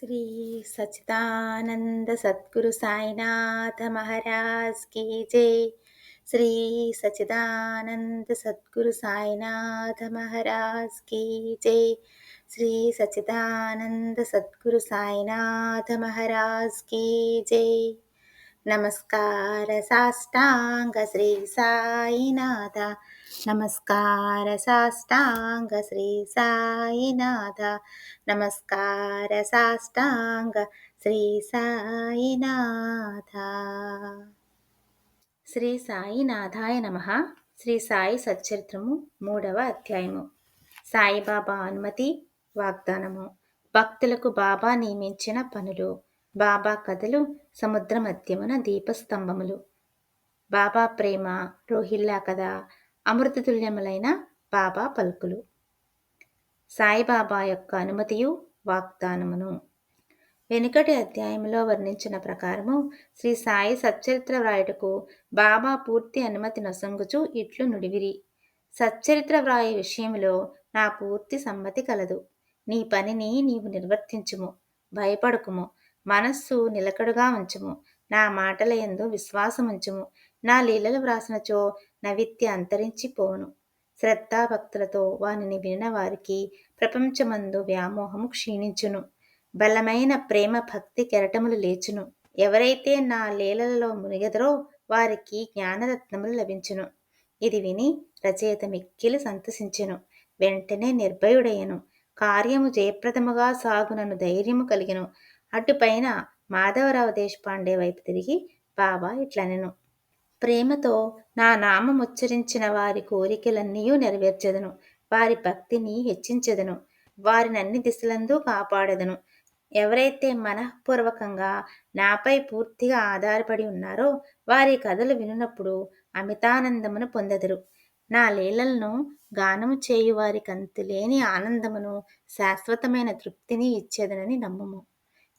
श्री सच्चिदानंद सद्गुरु साईनाथ महाराज की जय। श्री सच्चिदानंद सद्गुरु साईनाथ महाराज की जय। श्री सच्चिदानंद सद्गुरु साईनाथ महाराज की जय। नमस्कार साष्टांग श्री साईनाथ నమస్కార సాష్టాంగ శ్రీ సాయినాథ నమస్కార సాష్టాంగ శ్రీ సాయినాథ శ్రీ సాయినాథాయ నమ. శ్రీ సాయి సచరిత్రము మూడవ అధ్యాయము. సాయిబాబా అనుమతి వాగ్దానము. భక్తులకు బాబా నియమించిన పనులు. బాబా కథలు సముద్ర మధ్యమున దీపస్తంభములు. బాబా ప్రేమ రోహిల్లా కథ అమృతతుల్యములైన బాబా పలుకులు. సాయిబాబా యొక్క అనుమతియు వాగ్దానమును. వెనుకటి అధ్యాయంలో వర్ణించిన ప్రకారము శ్రీ సాయి సచ్చరిత్ర వ్రాయుటకు బాబా పూర్తి అనుమతి నొసంగుచు ఇట్లు నుడివిరి. సచ్చరిత్ర వ్రాయ విషయంలో నా పూర్తి సమ్మతి కలదు. నీ పనిని నీవు నిర్వర్తించుము భయపడకుము మనస్సు నిలకడుగా ఉంచుము నా మాటల ఎందు విశ్వాసముంచుము నా లీలలు వ్రాసినచో నవిత్య అంతరించిపోను శ్రద్ధాభక్తులతో వానిని వినిన వారికి ప్రపంచమందు వ్యామోహము క్షీణించును. బలమైన ప్రేమ భక్తి కెరటములు లేచును. ఎవరైతే నా లీలలలో మునిగదరో వారికి జ్ఞానరత్నములు లభించును. ఇది విని రచయిత మిక్కిలి సంతసించెను. వెంటనే నిర్భయుడయ్యను. కార్యము జయప్రదముగా సాగునను ధైర్యము కలిగెను. అటుపైన మాధవరావు దేశపాండే వైపు తిరిగి బాబా ఇట్లనెను. ప్రేమతో నా నామముచ్చరించిన వారి కోరికలన్నీ నెరవేర్చెదను. వారి భక్తిని హెచ్చించెదను. వారిని అన్ని దిశలందు కాపాడదను. ఎవరైతే మనఃపూర్వకంగా నాపై పూర్తిగా ఆధారపడి ఉన్నారో వారి కథలు వినున్నప్పుడు అమితానందమును పొందెదరు. నా లీలలను గానము చేయు వారికి లేని ఆనందమును శాశ్వతమైన తృప్తిని ఇచ్చేదనని నమ్మము.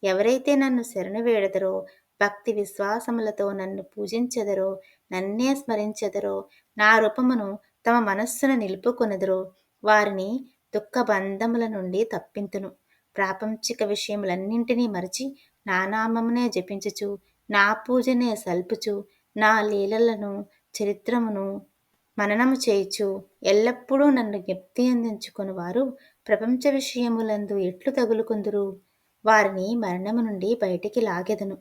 ఎవరైతే నన్ను శరణు వేడదరో భక్తి విశ్వాసములతో నన్ను పూజించెదరో నన్నే స్మరించెదరో నా రూపమును తమ మనస్సును నిలుపుకొనెదరో వారిని దుఃఖ బంధముల నుండి తప్పింతును. ప్రాపంచిక విషయములన్నింటినీ మరచి నా నామమునే జపించుచు నా పూజనే సల్పుచు నా లీలలను చరిత్రమును మననము చేయుచు ఎల్లప్పుడూ నన్ను జ్ఞప్తి అందించుకుని వారు ప్రపంచ విషయములందు ఎట్లు తగులుకుందురు? వారిని మరణము నుండి బయటికి లాగెదను.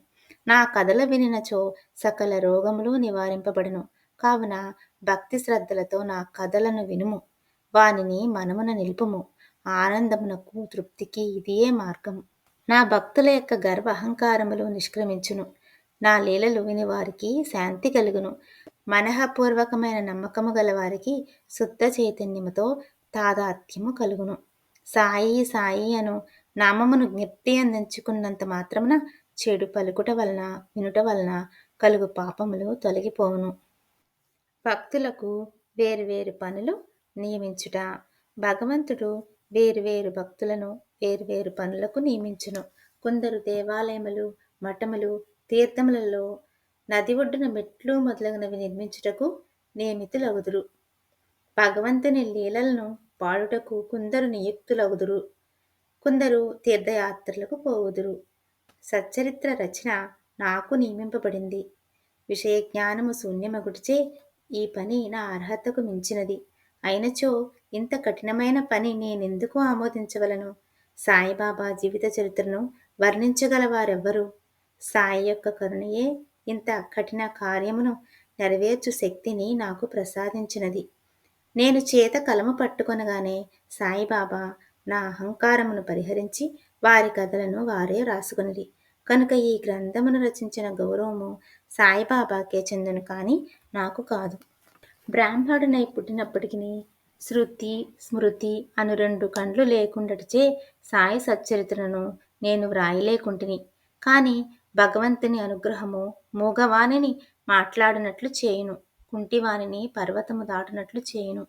నా కథల వినినచో సకల రోగములు నివారింపబడును. కావున భక్తి శ్రద్ధలతో నా కథలను వినుము. వానిని మనమున నిలుపుము. ఆనందమునకు తృప్తికి ఇదియే మార్గం నా భక్తుల యొక్క గర్వ అహంకారములు నిష్క్రమించును. నా లీలలు విని వారికి శాంతి కలుగును. మనఃపూర్వకమైన నమ్మకము గల వారికి శుద్ధ చైతన్యముతో తాదాత్యము కలుగును. సాయి సాయి అను నామమును జ్ఞప్తి అందించుకున్నంత మాత్రమున చెడు పలుకుట వలన వినుట వలన కలుగు పాపములు తొలగిపోవును. భక్తులకు వేరువేరు పనులు నియమించుట. భగవంతుడు వేరువేరు భక్తులను వేరువేరు పనులకు నియమించును. కొందరు దేవాలయములు మఠములు తీర్థములలో నది ఒడ్డున మెట్లు మొదలగునవి నిర్మించుటకు నియమితులగుదురు. భగవంతుని లీలలను పాడుటకు కొందరు నియుక్తులగుదురు. కొందరు తీర్థయాత్రలకు పోవుదురు. సచ్చరిత్ర రచన నాకు నియమింపబడింది. విషయ జ్ఞానము శూన్యమగుడిచే ఈ పని నా అర్హతకు మించినది. అయినచో ఇంత కఠినమైన పని నేనెందుకు ఆమోదించవలను? సాయిబాబా జీవిత చరిత్రను వర్ణించగల వారెవ్వరు సాయి యొక్క కరుణయే ఇంత కఠిన కార్యమును నెరవేర్చు శక్తిని నాకు ప్రసాదించినది. నేను చేత కలము పట్టుకొనగానే సాయిబాబా నా అహంకారమును పరిహరించి వారి కథలను వారే రాసుకునిది కనుక ఈ గ్రంథమును రచించిన గౌరవము సాయిబాబాకే చెందును కానీ నాకు కాదు. బ్రాహ్మణునై పుట్టినప్పటికీ శృతి స్మృతి అను రెండు కండ్లు లేకుండాచే సాయి సచ్చరిత్రను నేను వ్రాయలేకుంటుని. కానీ భగవంతుని అనుగ్రహము మూగవాణిని మాట్లాడినట్లు చేయును కుంటివాణిని పర్వతము దాటినట్లు చేయును.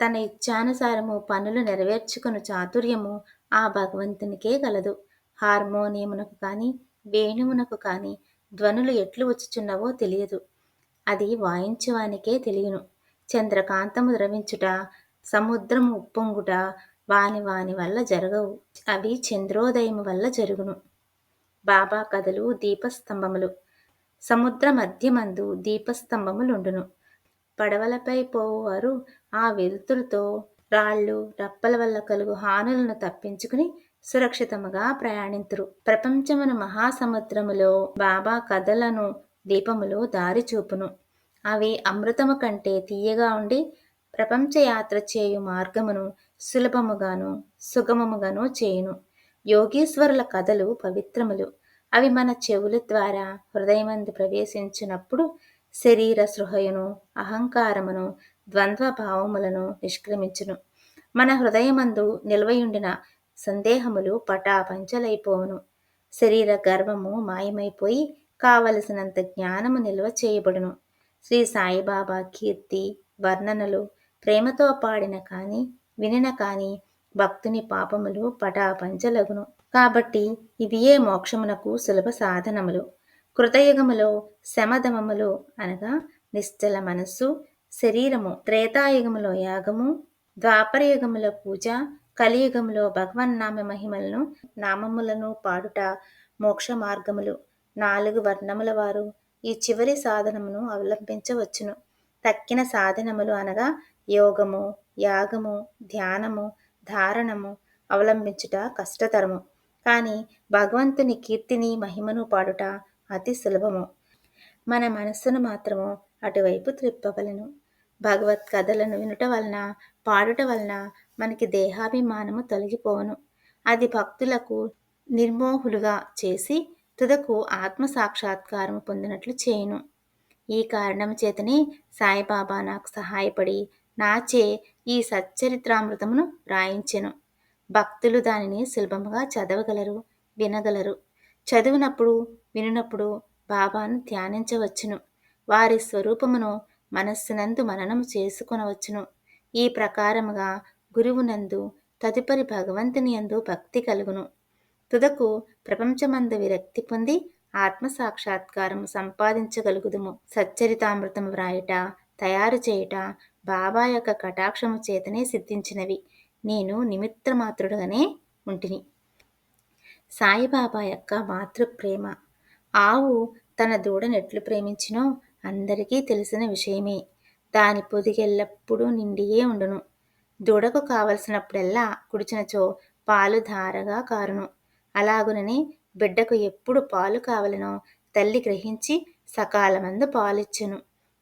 తన ఇచ్ఛానుసారము పనులు నెరవేర్చుకుని చాతుర్యము ఆ భగవంతునికే గలదు. హార్మోనియమునకు కానీ వేణువునకు కానీ ధ్వనులు ఎట్లు వచ్చుచున్నవో తెలియదు. అది వాయించువానికే తెలియను. చంద్రకాంతము ద్రవించుట సముద్రము ఉప్పొంగుట వాని వాని వల్ల జరగవు. అవి చంద్రోదయము వల్ల జరుగును. బాబా కథలు దీపస్తంభములు. సముద్ర మధ్యమందు దీపస్తంభములుండును. పడవలపై పోవారు ఆ వెలుతురుతో రాళ్ళు రప్పల వల్ల కలుగు హానులను తప్పించుకుని సురక్షితముగా ప్రయాణింతురు. ప్రపంచమును మహాసముద్రములో బాబా కథలను దీపములు దారి చూపును. అవి అమృతము కంటే తీయగా ఉండి ప్రపంచ యాత్ర చేయు మార్గమును సులభముగాను సుగమముగాను చేయును. యోగీశ్వరుల కథలు పవిత్రములు. అవి మన చెవుల ద్వారా హృదయమందు ప్రవేశించినప్పుడు శరీర సృహయును అహంకారమును ద్వంద్వ భావములను నిష్క్రమించును. మన హృదయమందు నిల్వయుండిన సందేహములు పటాపంచలైపోవును. శరీర గర్వము మాయమైపోయి కావలసినంత జ్ఞానము నిల్వ చేయబడును. శ్రీ సాయిబాబా కీర్తి వర్ణనలు ప్రేమతో పాడిన కాని వినిన కాని భక్తుని పాపములు పటాపంచలగును. కాబట్టి ఇవియే మోక్షమునకు సులభ సాధనములు. కృతయుగములో శమధమములు అనగా నిశ్చల మనస్సు శరీరము త్రేతాయుగములో యాగము ద్వాపరయుగములో పూజ కలియుగములో భగవన్నామ మహిమలను నామములను పాడుట మోక్ష మార్గములు. నాలుగు వర్ణముల వారు ఈ చివరి సాధనమును అవలంబించవచ్చును. తక్కిన సాధనములు అనగా యోగము యాగము ధ్యానము ధారణము అవలంబించుట కష్టతరము. కానీ భగవంతుని కీర్తిని మహిమను పాడుట అతి సులభము. మన మనస్సును మాత్రము అటువైపు త్రిప్పవలను. భగవత్ కథలను వినుట వలన పాడుట వలన మనకి దేహాభిమానము తొలగిపోను అది భక్తులకు నిర్మోహులుగా చేసి తుదకు ఆత్మ సాక్షాత్కారం పొందినట్లు చేయును. ఈ కారణం చేతనే సాయిబాబా నాకు సహాయపడి నాచే ఈ సచ్చరిత్రామృతమును రాయించెను. భక్తులు దానిని సులభముగా చదవగలరు వినగలరు. చదివినప్పుడు వినినప్పుడు బాబాను ధ్యానించవచ్చును. వారి స్వరూపమును మనస్సునందు మననము చేసుకొనవచ్చును. ఈ ప్రకారముగా గురువునందు తదుపరి భగవంతుని యందు భక్తి కలుగును. తుదకు ప్రపంచమందు విరక్తి పొంది ఆత్మ సాక్షాత్కారం సంపాదించగలుగుదుము. సచ్చరితామృతం వ్రాయట తయారు చేయుట బాబా యొక్క కటాక్షము చేతనే సిద్ధించినవి. నేను నిమిత్తమాత్రుడుగానే ఉంటిని. సాయిబాబా యొక్క మాతృప్రేమ. ఆవు తన దూడనెట్లు ప్రేమించినో అందరికీ తెలిసిన విషయమే. దాని పొదిగెల్లప్పుడూ నిండియే ఉండును. దూడకు కావలసినప్పుడెల్లా కుడిచినచో పాలు ధారగా కారును. అలాగునని బిడ్డకు ఎప్పుడు పాలు కావలనో తల్లి గ్రహించి సకాలమందు పాలిచ్చును.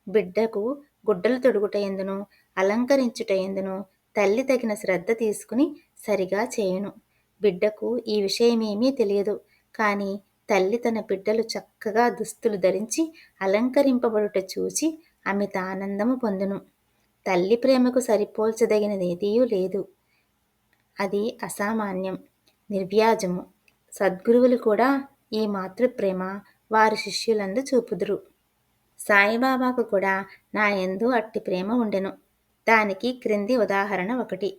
బిడ్డకు గుడ్డలు తొడుగుట ఎందును అలంకరించుట తల్లి తగిన శ్రద్ధ తీసుకుని సరిగా చేయును. బిడ్డకు ఈ విషయమేమీ తెలియదు. కానీ తల్లి తన బిడ్డలు చక్కగా దుస్తులు ధరించి అలంకరింపబడుట చూచి అమిత ఆనందము పొందును. తల్లి ప్రేమకు సరిపోల్చదగినదేదీయూ లేదు. అది అసామాన్యం నిర్వ్యాజము. సద్గురువులు కూడా ఈ మాతృప్రేమ వారి శిష్యులందు చూపుదురు. సాయిబాబాకు కూడా నా ఎందు అట్టి ప్రేమ ఉండెను. దానికి క్రింది ఉదాహరణ ఒకటి.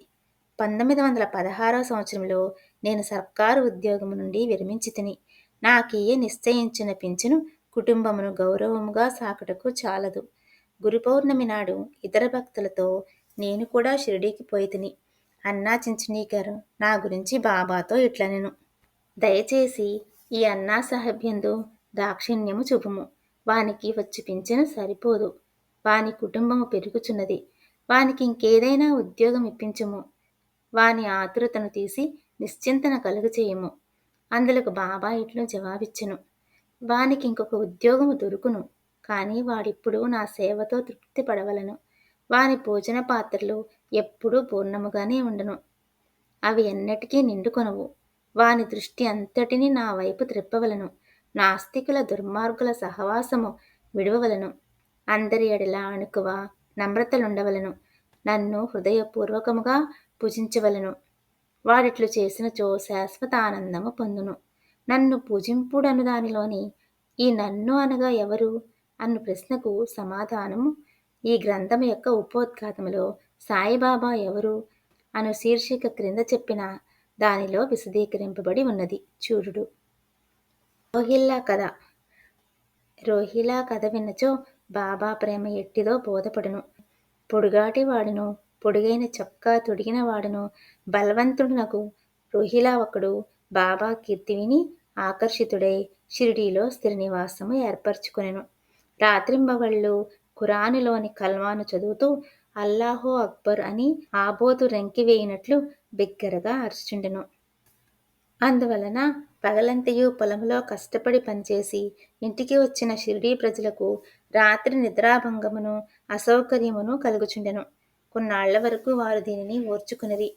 పంతొమ్మిది వందల పదహారవ సంవత్సరంలో నేను సర్కారు ఉద్యోగము నుండి విరమించి తిని నాకీయ నిశ్చయించిన పింఛను కుటుంబమును గౌరవముగా సాకుటకు చాలదు. గురు పౌర్ణమి నాడు ఇతర భక్తులతో నేను కూడా షిరిడీకి పోయితిని అన్నా చించనీ గారు నా గురించి బాబాతో ఇట్లనెను దయచేసి ఈ అన్నా సాహెబ్యందు దాక్షిణ్యము చూపుము. వానికి వచ్చి పింఛను సరిపోదు. వాని కుటుంబము పెరుగుచున్నది. వానికి ఇంకేదైనా ఉద్యోగం ఇప్పించుము. వాని ఆతురతను తీసి నిశ్చింతన కలుగచేయము అందులకు బాబా ఇట్లు జవాబిచ్చెను. వానికి ఇంకొక ఉద్యోగము దొరుకును. కానీ వాడిప్పుడు నా సేవతో తృప్తి పడవలను. వాని భోజన పాత్రలు ఎప్పుడూ పూర్ణముగానే ఉండను. అవి ఎన్నటికీ నిండుకొనవు. వాని దృష్టి అంతటిని నా వైపు త్రిప్పవలను. నాస్తికుల దుర్మార్గుల సహవాసము విడవవలను. అందరి ఎడల అణుకువ నమ్రతలుండవలను. నన్ను హృదయపూర్వకముగా పూజించవలను. వాడిట్లు చేసినచో శాశ్వత ఆనందము పొందును. నన్ను పూజింపుడను దానిలోని ఈ నన్ను అనగా ఎవరు? అన్న ప్రశ్నకు సమాధానము. ఈ గ్రంథం యొక్క ఉపోద్ఘాతములో సాయిబాబా ఎవరు అను శీర్షిక క్రింద చెప్పిన దానిలో విశదీకరింపబడి ఉన్నది. చూడుడు. రోహిల్లా కథ. రోహిలా కథ విన్నచో బాబా ప్రేమ ఎట్టిదో బోధపడును. పొడుగాటి వాడును పొడుగైన చొక్కా తొడిగిన వాడును బలవంతుడునకు రోహిలా ఒకడు బాబా కీర్తి విని ఆకర్షితుడై షిరిడీలో స్థిర నివాసము ఏర్పరచుకొనెను. రాత్రింబవళ్ళు ఖురానులోని కల్మాను చదువుతూ అల్లాహో అక్బర్ అని ఆబోతు రెంకివేయినట్లు బిగ్గరగా అరుచుండెను. అందువలన పగలంతయు పొలంలో కష్టపడి పనిచేసి ఇంటికి వచ్చిన షిరిడీ ప్రజలకు రాత్రి నిద్రాభంగమును అసౌకర్యమును కలుగుచుండెను. కొన్నాళ్ళ వరకు వారు దీనిని ఓర్చుకునిరి.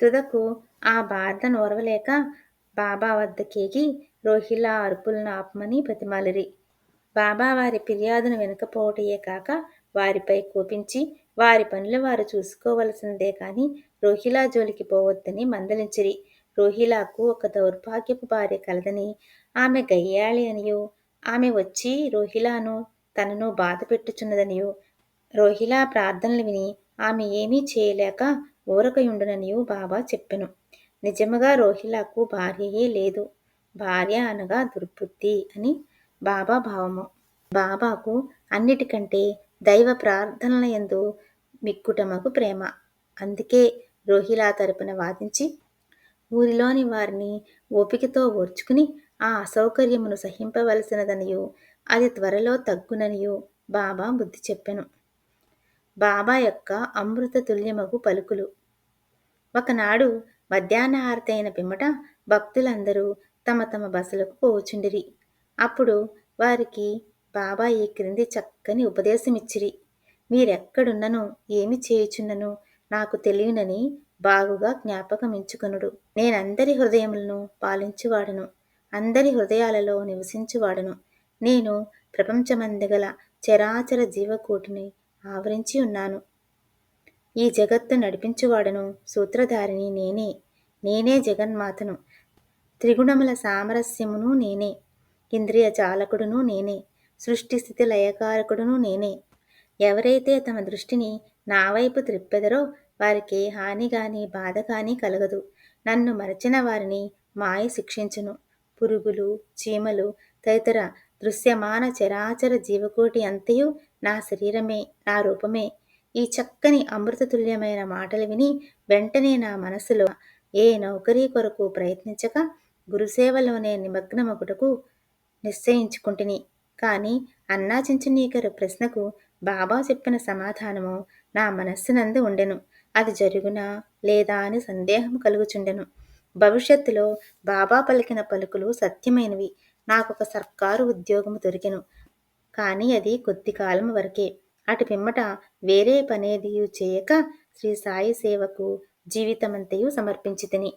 తుదకు ఆ బాధను ఓర్వలేక బాబా వద్దకేగి రోహిలా అర్పులను ఆపమని ప్రతిమాలిరి బాబా వారి ఫిర్యాదును వినకపోవటయే కాక వారిపై కోపించి వారి పనులు వారు చూసుకోవలసిందే కాని రోహిలా జోలికి పోవద్దని మందలించిరి. రోహిలాకు ఒక దౌర్భాగ్యపు భార్య కలదని ఆమె గయ్యాళి అనియో ఆమె వచ్చి రోహిలాను తనను బాధ పెట్టుచున్నదనియో. రోహిలా ప్రార్థనలు విని ఆమె ఏమీ చేయలేక ఊరకయుండుననియో బాబా చెప్పెను. నిజముగా రోహిలాకు భార్యయే లేదు. భార్య అనగా దుర్బుద్ధి అని బాబా భావము. బాబాకు అన్నిటికంటే దైవ ప్రార్థనల ఎందు మిక్కుటమకు ప్రేమ. అందుకే రోహిలా తరపున వాదించి ఊరిలోని వారిని ఓపికతో ఓర్చుకుని ఆ అసౌకర్యమును సహింపవలసినదనియో అది త్వరలో తగ్గుననియో బాబా బుద్ధి చెప్పెను. బాబా యొక్క అమృత తుల్యమగు పలుకులు. ఒకనాడు మధ్యాహ్న హారతైన పిమ్మట భక్తులందరూ తమ తమ బసలకు పోచుండిరి అప్పుడు వారికి బాబా ఈ క్రింది చక్కని ఉపదేశమిచ్చిరి. మీరెక్కడున్నను? ఏమి చేయుచున్నను? నాకు తెలియనని బాగుగా జ్ఞాపకమించుకొనుడు. నేనందరి హృదయములను పాలించువాడను. అందరి హృదయాలలో నివసించువాడను. నేను ప్రపంచమందగల చరాచర జీవకోటిని ఆవరించి ఉన్నాను. ఈ జగత్తు నడిపించువాడను సూత్రధారిని నేనే. నేనే జగన్మాతను. త్రిగుణముల సామరస్యమును నేనే. ఇంద్రియ చాలకుడును నేనే సృష్టి స్థితి లయకారకుడును నేనే. ఎవరైతే తమ దృష్టిని నా వైపు త్రిప్పెదరో వారికి హాని గాని బాధ కానీ కలగదు. నన్ను మరచిన వారిని మాయ శిక్షించును. పురుగులు చీమలు తదితర దృశ్యమాన చరాచర జీవకోటి అంతయు నా శరీరమే నా రూపమే. ఈ చక్కని అమృతతుల్యమైన మాటలు విని వెంటనే నా మనసులో ఏ నౌకరీ కొరకు ప్రయత్నించక గురుసేవలోనే నిమగ్నమగుటకు నిశ్చయించుకుంటుని. కానీ అన్నా చించునీకరు ప్రశ్నకు బాబా చెప్పిన సమాధానము నా మనస్సునందు ఉండెను. అది జరుగునా లేదా అని సందేహం కలుగుచుండెను. భవిష్యత్తులో బాబా పలికిన పలుకులు సత్యమైనవి. నాకొక సర్కారు ఉద్యోగము దొరికెను. కానీ అది కొద్ది కాలం వరకే. అటు పిమ్మట వేరే పనేదియు చేయక శ్రీ సాయి సేవకు జీవితమంతయు సమర్పించి తిని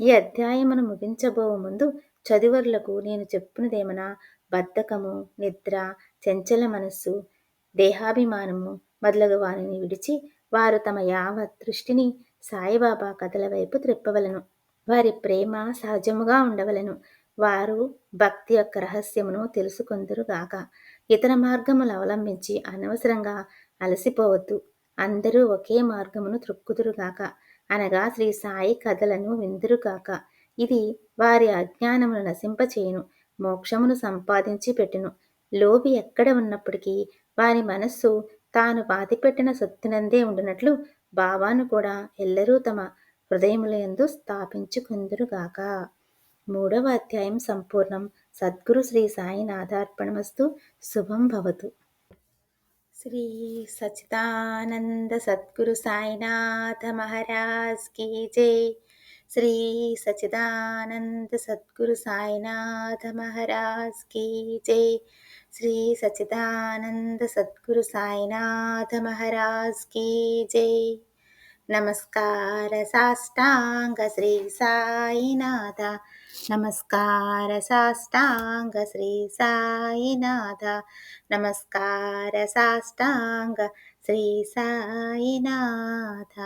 ఈ అధ్యాయమును ముగించబో ముందు చదువరులకు నేను చెప్పునదేమనా? బద్ధకము నిద్ర చంచల మనస్సు దేహాభిమానము మొదలగు వారిని విడిచి వారు తమ యావత్ దృష్టిని సాయిబాబా కథల వైపు త్రిప్పవలను. వారి ప్రేమ సహజముగా ఉండవలను. వారు భక్తి యొక్క రహస్యమును తెలుసుకుందరుగాక ఇతర మార్గములు అవలంబించి అనవసరంగా అలసిపోవద్దు. అందరూ ఒకే మార్గమును త్రొక్కుదురుగాక అనగా శ్రీ సాయి కథలను విందురుగాక ఇది వారి అజ్ఞానమును నశింపచేయును మోక్షమును సంపాదించి పెట్టును. లోబి ఎక్కడ ఉన్నప్పటికీ వారి మనస్సు తాను పాతిపెట్టిన సత్తునందే ఉండినట్లు భావాను కూడా ఎల్లరూ తమ హృదయములందు స్థాపించుకుందురుగాక. మూడవ అధ్యాయం సంపూర్ణం. సద్గురు శ్రీ సాయినాథార్పణమస్తు. శుభం భవతు. శ్రీ సచిదానంద సద్గురు సాయినాథ మహారాజ్ కీ జై. श्री सच्चिदानन्द सद्गुरु सायिनाथमहाराज गी जय श्री सच्चिदानन्द सद्गुरु सायिनाथमहाराज की जय नमस्कार साष्टाङ्गी सायिनाथ नमस्कार साष्टाङ्गी सायि नाथ नमस्कार साष्टाङ्ग्री सायिनाथ